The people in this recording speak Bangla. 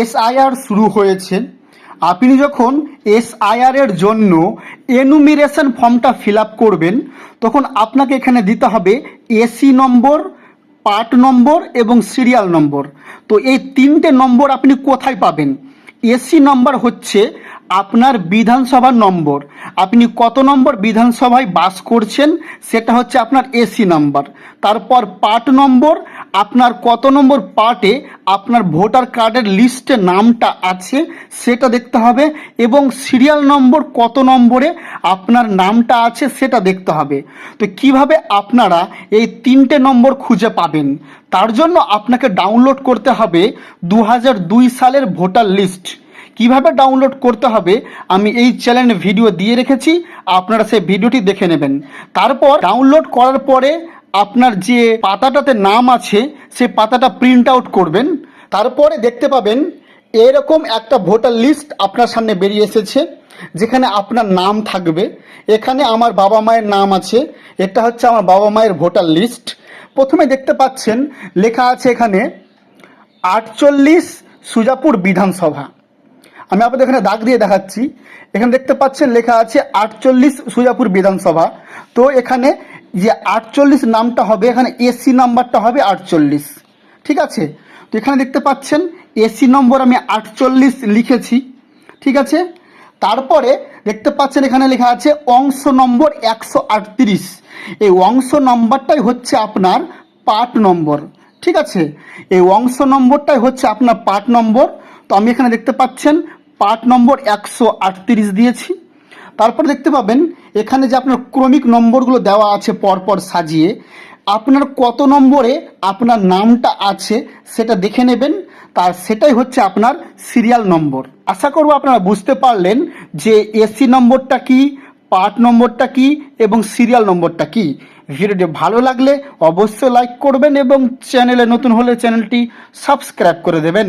এসআইআর শুরু হয়েছে। আপনি যখন এসআইআর এর জন্য এনুমিরেশন ফর্মটা ফিল করবেন, তখন আপনাকে এখানে দিতে হবে এসি নম্বর পার্ট নম্বর এবং সিরিয়াল নম্বর তো এই তিনটে নম্বর আপনি কোথায় পাবেন? এসি নম্বর হচ্ছে আপনার বিধানসভার নম্বর আপনি কত নম্বর বিধানসভায় বাস করছেন, সেটা হচ্ছে আপনার এসি নাম্বার তারপর পার্ট নম্বর আপনার কত নম্বর পার্টে আপনার ভোটার কার্ডের লিস্টে নামটা আছে সেটা দেখতে হবে এবং সিরিয়াল নম্বর কত নম্বরে আপনার নামটা আছে সেটা দেখতে হবে। তো কীভাবে আপনারা এই তিনটে নম্বর খুঁজে পাবেন? তার জন্য আপনাকে ডাউনলোড করতে হবে দু হাজার দুই সালের ভোটার লিস্ট। কীভাবে ডাউনলোড করতে হবে? আমি এই চ্যানেলে ভিডিও দিয়ে রেখেছি, আপনারা সেই ভিডিওটি দেখে নেবেন। তারপর ডাউনলোড করার পরে আপনার যে পাতাটাতে নাম আছে, সে পাতাটা প্রিন্ট আউট করবেন। তারপরে দেখতে পাবেন, এরকম একটা ভোটার লিস্ট আপনার সামনে বেরিয়ে এসেছে, যেখানে আপনার নাম থাকবে। এখানে আমার বাবা মায়ের নাম আছে, এটা হচ্ছে আমার বাবা মায়ের ভোটার লিস্ট প্রথমে দেখতে পাচ্ছেন, লেখা আছে এখানে, আটচল্লিশ সুজাপুর বিধানসভা। আমি আপনাদের এখানে দাগ দিয়ে দেখাচ্ছি। এখানে দেখতে পাচ্ছেন, লেখা আছে আটচল্লিশ সুজাপুর বিধানসভা। তো এখানে যে আটচল্লিশ নামটা হবে, এখানে এসি নাম্বারটা হবে আটচল্লিশ। ঠিক আছে? তো এখানে দেখতে পাচ্ছেন, এসি নম্বর আমি আটচল্লিশ লিখেছি। ঠিক আছে? তারপরে দেখতে পাচ্ছেন, এখানে লেখা আছে অংশ নম্বর একশো আটত্রিশ। এই অংশ নম্বরটাই হচ্ছে আপনার পার্ট নম্বর। ঠিক আছে? এই অংশ নম্বরটাই হচ্ছে আপনার পার্ট নম্বর। তো আমি এখানে দেখতে পাচ্ছেন পার্ট নম্বর একশো আটত্রিশ দিয়েছি। তারপর দেখতে পাবেন এখানে যে আপনার ক্রমিক নম্বরগুলো দেওয়া আছে পরপর সাজিয়ে, আপনার কত নম্বরে আপনার নামটা আছে সেটা দেখে নেবেন। তার সেটাই হচ্ছে আপনার সিরিয়াল নম্বর। আশা করব আপনারা বুঝতে পারলেন যে এসি নম্বরটা কি, পার্ট নম্বরটা কি এবং সিরিয়াল নম্বরটা কি। ভিডিওটি ভালো লাগলে অবশ্যই লাইক করবেন এবং চ্যানেলে নতুন হলে চ্যানেলটি সাবস্ক্রাইব করে দেবেন।